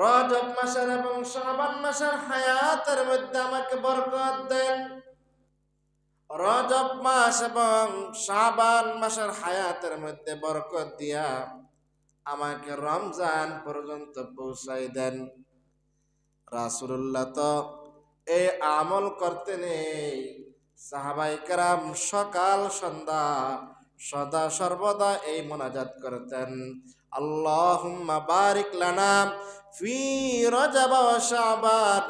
রজব মাসের এবং শাবান মাসের হায়াতের মধ্যে আমাকে বরকত দেন। রজব মাস এবং শাবান মাসের হায়াতের মধ্যে বরকত দিয়া আমাকে রমজান পর্যন্ত পৌঁছাই দেন। রাসুল্লাহ তো এই আমল করতে নেই। সাহাবাই কারাম সকাল সন্ধ্যা সদা সর্বদা এই মোনাজাত করতেন। আল্লাহুম্মা বারিক লানা ফি রজব ওয়া শাবান,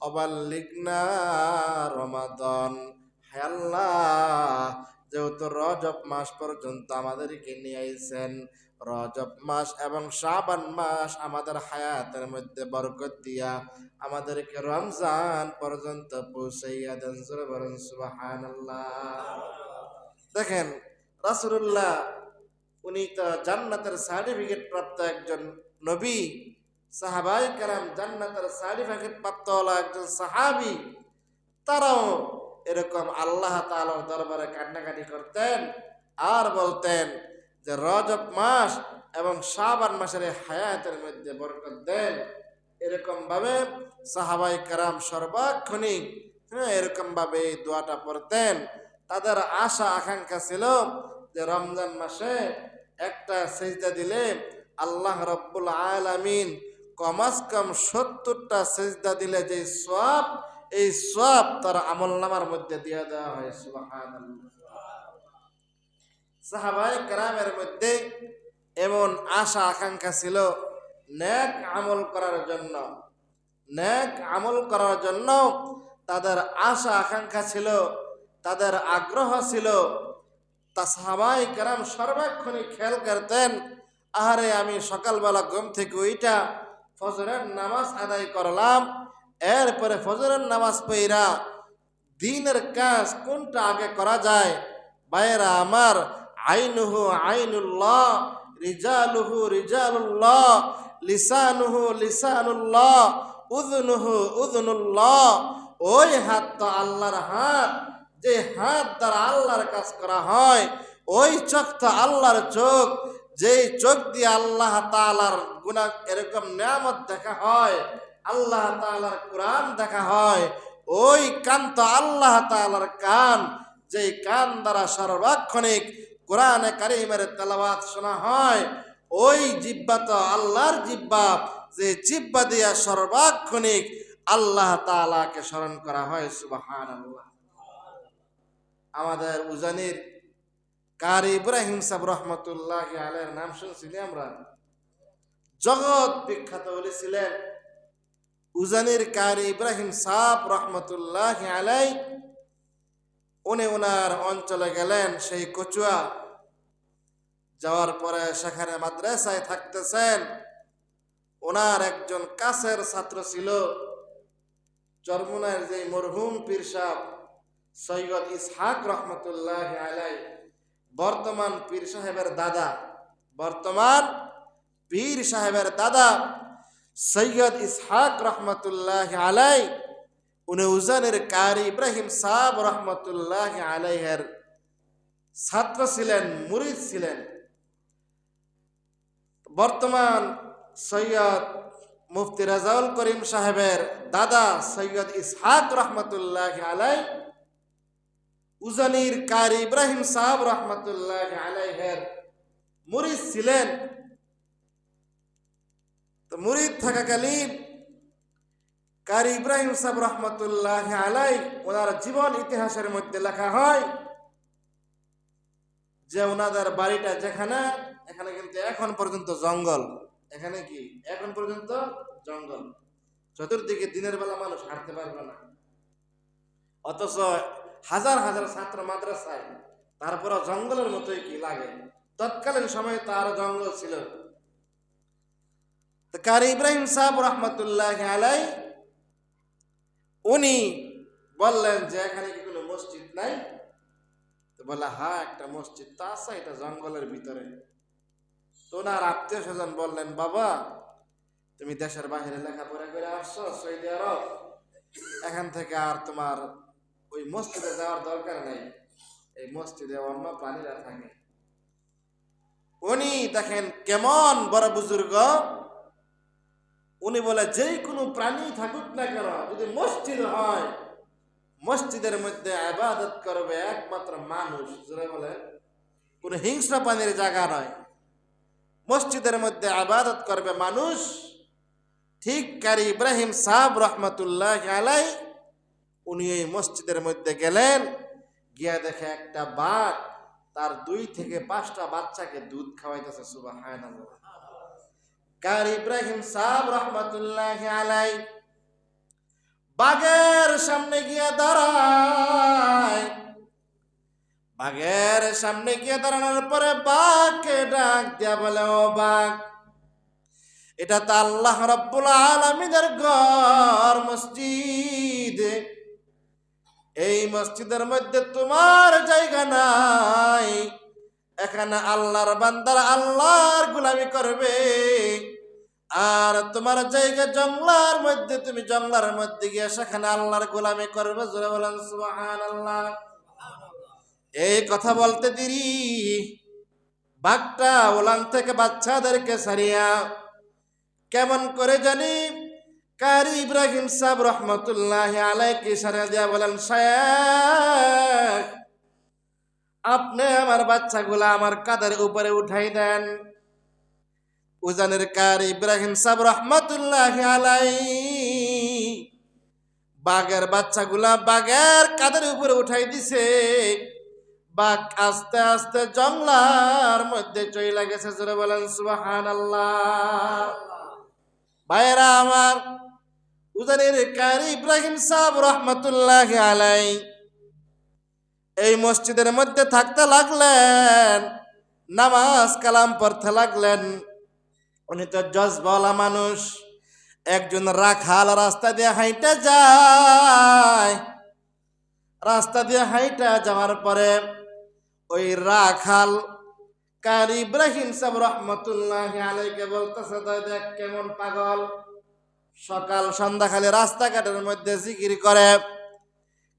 অবাল্লিগনা রমাদান। হে আল্লাহ, যেহেতু রজব মাস পর্যন্ত আমাদেরকে নিয়ে আইছেন রজব মাস এবং শাবান মাস আমাদের হায়াতের মধ্যে বরকত দিয়া আমাদেরকে রমজান পর্যন্ত পৌঁছাইয়া দেন। সুবহানাল্লাহ। দেখেন, রাসূলুল্লাহ উনি তো জান্নাতের সার্টিফিকেট প্রাপ্ত একজন নবী সাহাবাই কালাম জান্নাতের সার্টিফিকেট প্রাপ্ত হলো একজন সাহাবি। তারাও এরকম আল্লাহ তাআলার দরবারে কান্নাকাটি করতেন আর বলতেন যে রজব মাস এবং শাবান মাসের হায়াতের মধ্যে বরকত দেন। এরকম ভাবে সাহাবাই কারাম সর্বাক্ষণিক হ্যাঁ এরকম ভাবে এই দোয়াটা পড়তেন। তাদের আশা, আকাঙ্ক্ষা ছিল যে রমজান মাসে একটা সেজদা দিলে আল্লাহ রব্বুল আলামিন কমাস কম সত্তরটা সেজদা দিলে যে সব এই সব তার আমল নামার মধ্যে দিয়ে দেওয়া হয়, সুবহানাল্লাহ। সাহাবাই কারামের মধ্যে এমন আশা, আকাঙ্ক্ষা ছিল ন্যাক আমল করার জন্য। ন্যাক আমল করার জন্য তাদের আশা, আকাঙ্ক্ষা ছিল, তাদের আগ্রহ ছিল তা সাহাবাই কারাম সর্বাক্ষণই খেয়াল করতেন, আহারে আমি সকালবেলা ঘুম থেকে ওইটা ফজরের নামাজ আদায় করলাম, এরপরে ফজরের নামাজ পইরা দিনের কাজ কোনটা আগে করা যায়? বাইরা আমার, আইনুহু আইনুল্লাহ, রিজালুহু রিজালুল্লাহ, লিসানুহু লিসানুল্লাহ উদনুহু উদনুল্লাহ ওই হাত তো আল্লাহর হাত যে হাত দ্বারা আল্লাহর কাজ করা হয়, ওই চোখ তো আল্লাহর চোখ, যেই চোখ দিয়ে আল্লাহ তালার গুণা এরকম নিয়ামত দেখা হয়, আল্লাহ তালার কোরআন দেখা হয়, ওই কান তো আল্লাহ তালার কান, যেই কান দ্বারা সর্বাক্ষণিক কোরআনে কারিমের তেলাওয়াত শোনা হয়, ওই জিব্বা তো আল্লাহর জিব্বা যে জিব্বা দিয়া সর্বাক্ষণিক আল্লাহ তালাকে স্মরণ করা হয় সুবাহান আল্লাহ আমাদের উজানির কারি ইব্রাহিম সাহ রহমতুল্লাহ আলের নাম শুনছিলি আমরা? জগৎ বিখ্যাত বলেছিলেন উজানির কারি ইব্রাহিম সাহ রহমতুল্লাহ আলাই উনি ওনার অঞ্চলে গেলেন সেই কচুয়া। যাওয়ার পরে সেখানে মাদ্রাসায় থাকতেছেন। ওনার একজন কাছের ছাত্র ছিল। চরমুনার যে মরহুম পীর সাহ সৈয়দ ইসহাক রহমতুল্লাহ আলাই, বর্তমান পীর সাহেবের দাদা, বর্তমান পীর সাহেবের দাদা সৈয়দ ইসহাক রহমতুল্লাহ আলাই, উনি উজানের কারি ইব্রাহিম সাহ রহমতুল্লাহ আলাইহের ছাত্র ছিলেন, মুরিদ ছিলেন। বর্তমান সৈয়দ মুফতি রাজাউল করিম সাহেবের দাদা সৈয়দ ইসহাক রহমতুল্লাহ আলাই উজানির কারি ইব্রাহিম সাহাব রহমতুল্লাহ আলাইহের মুরিদ ছিলেন। তো মুরিদ থাকাকালীন কারি ইব্রাহিম সাহেব রহমতুল্লাহ আলাই ওনার জীবন ইতিহাসের মধ্যে লেখা হয় যে ওনাদের বাড়িটা যেখানে, এখানে কিন্তু এখন পর্যন্ত জঙ্গল। এখানে কি? এখন পর্যন্ত জঙ্গল। চতুর্দিকে দিনের বেলা মানুষ হাঁটতে পারবে না। অথচ হাজার হাজার ছাত্র মাদ্রাসায় তারপর জঙ্গলের মতোই কি লাগে? তৎকালীন সময়ে তার জঙ্গল ছিল। কারি ইব্রাহিম সাহেব রহমতুল্লাহ আলাই, উনি বললেন যে এখানে কি কোনো মসজিদ নাই? বলে হ্যাঁ একটা মসজিদ তো আছে, এটা জঙ্গলের ভিতরে। তো ওনার আত্মীয় স্বজন বললেন, বাবা, তুমি দেশের বাহিরে লেখাপড়া করে আসছো, সৌদি আরব। এখান থেকে আর তোমার ওই মসজিদে যাওয়ার দরকার নেই। এই মসজিদে অন্য প্রাণীরা থাকে। উনি দেখেন কেমন বড় বুজুর্গ। উনি বলে যে কোনো প্রাণী থাকুক না কেন, যদি মসজিদ হয়, মসজিদের মধ্যে আবাদত করবে একমাত্র মানুষ। যারা বলে, কোন হিংস্র প্রাণীর জায়গা নয়। মসজিদের মধ্যে আবাদত করবে মানুষ। ঠিক কারি ইব্রাহিম সাহ রহমতুল্লাহ আলাই উনি এই মসজিদের মধ্যে গেলেন, গিয়া দেখে একটা বাঘ তার দুই থেকে পাঁচটা বাচ্চাকে দুধ খাওয়াইতেছে সুবাহ কার ইব্রাহিম সাহ রহমতুল্লাহ আলাই বাঘের সামনে গিয়ে দাঁড়ায়। বাঘের সামনে গিয়ে দাঁড়ানোর পরে বাঘকে ডাক দিয়া বলে, ও বাঘ, এটা তো আল্লাহ রব্বুল আলমিনের ঘর, মসজিদ। এই মসজিদের মধ্যে তোমার জায়গা নাই। এখানে আল্লাহর বান্দার আল্লাহর গুলামি করবে। আর তোমার জায়গা জঙ্গলার মধ্যে, তুমি জঙ্গলার মধ্যে গিয়ে সেখানে আল্লাহর গোলামি করবে, জোরে বলেন সুবহান আল্লাহ এই কথা বলতে দেরি। বাঘটা ওলান থেকে বাচ্চাদেরকে সারিয়া কেমন করে জানি কারি ইব্রাহিম সাহেব রহমতুল্লাহ আলাইকে সারিয়া দিয়া বলেন, শেখ, আপনি আমার বাচ্চাগুলা আমার কাদের উপরে উঠাই দেন। উজানের কার ইব্রাহিম সাহেব রহমতুল্লাহ আলাই বাঘের বাচ্চাগুলা বাঘের কাদের উপরে উঠাই দিছে। বাঘ আস্তে আস্তে জঙ্গলার মধ্যে চলে গেছে। জোরে বলেন সুবাহান আল্লাহ ভাইরা আমার উজানের কার ইব্রাহিম সাহেব রহমতুল্লাহ আলাই এই মসজিদের মধ্যে থাকতে লাগলেন, নামাজ কালাম পড়তে লাগলেন। উনি তো জজবলা মানুষ, একজন রাখাল রাস্তা দিয়ে হাইটা যায়। রাস্তা দিয়ে হাইটা যাওয়ার পরে ওই রাখাল কার ইব্রাহিম সাহেব রহমতুল্লাহ আলাইকে বলতেছে "দই দেখ কেমন পাগল। সকাল সন্ধ্যা খালি রাস্তাঘাটের মধ্যে জিকির করে।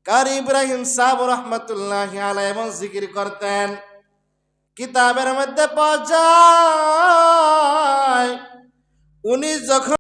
কারি ইব্রাহিম সাহেব রহমতুল্লাহ আলাই এবং জিকির করতেন। কিতাবের মধ্যে পাওয়া যায়, উনি যখন